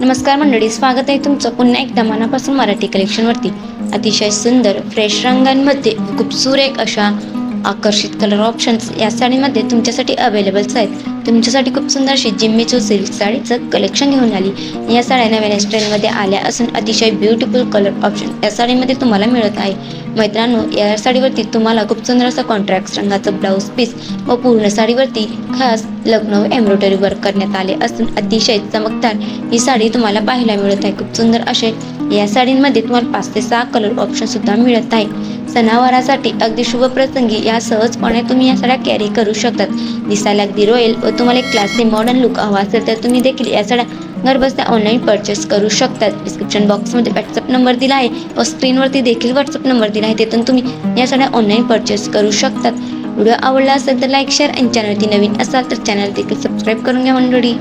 नमस्कार मंडळी स्वागत आहे तुमचं पुन्हा एकदा मनापासून मराठी कलेक्शनवरती अतिशय सुंदर फ्रेश रंगांमध्ये खूप सुरेख अशा आकर्षित कलर ऑप्शन्स या साडीमध्ये तुमच्यासाठी अवेलेबल्स आहेत. तुमच्यासाठी खूप सुंदर अशी जिम्मी सिल्क साडीचं कलेक्शन घेऊन आली या साड्या नव्या स्टाईलमध्ये आल्या असून अतिशय ब्युटिफुल कलर ऑप्शन या साडीमध्ये तुम्हाला मिळत आहे. मैत्रांनो या साडीवरती तुम्हाला खूप सुंदर असं कॉन्ट्रॅक्ट रंगाचं ब्लाऊज पीस व पूर्ण साडीवरती खास लग्न एम्ब्रॉयडरी वर्क करण्यात आले असून अतिशय चमकदार ही साडी तुम्हाला पाहायला मिळत आहे. खूप सुंदर असे या साडींमध्ये तुम्हाला पाच ते सहा कलर ऑप्शन सुद्धा मिळत आहे सणावारासाठी अगदी शुभ प्रसंगी या सहजपणे तुम्ही या साड्या कॅरी करू शकतात. दिसायला अगदी रॉयल व तुम्हाला एक क्लासी मॉडर्न लुक हवा असेल तर तुम्ही देखील या साड्या घरबसल्या ऑनलाईन परचेस करू शकतात. डिस्क्रिप्शन बॉक्समध्ये व्हॉट्सअप नंबर दिला आहे व स्क्रीनवरती देखील व्हॉट्सअप नंबर दिला आहे. तिथून तुम्ही या साड्या ऑनलाईन परचेस करू शकतात. व्हिडिओ आवडला असेल तर लाईक शेअर आणि चॅनलवरती नवीन असाल तर चॅनल देखील सबस्क्राईब करून घ्या मंडळी.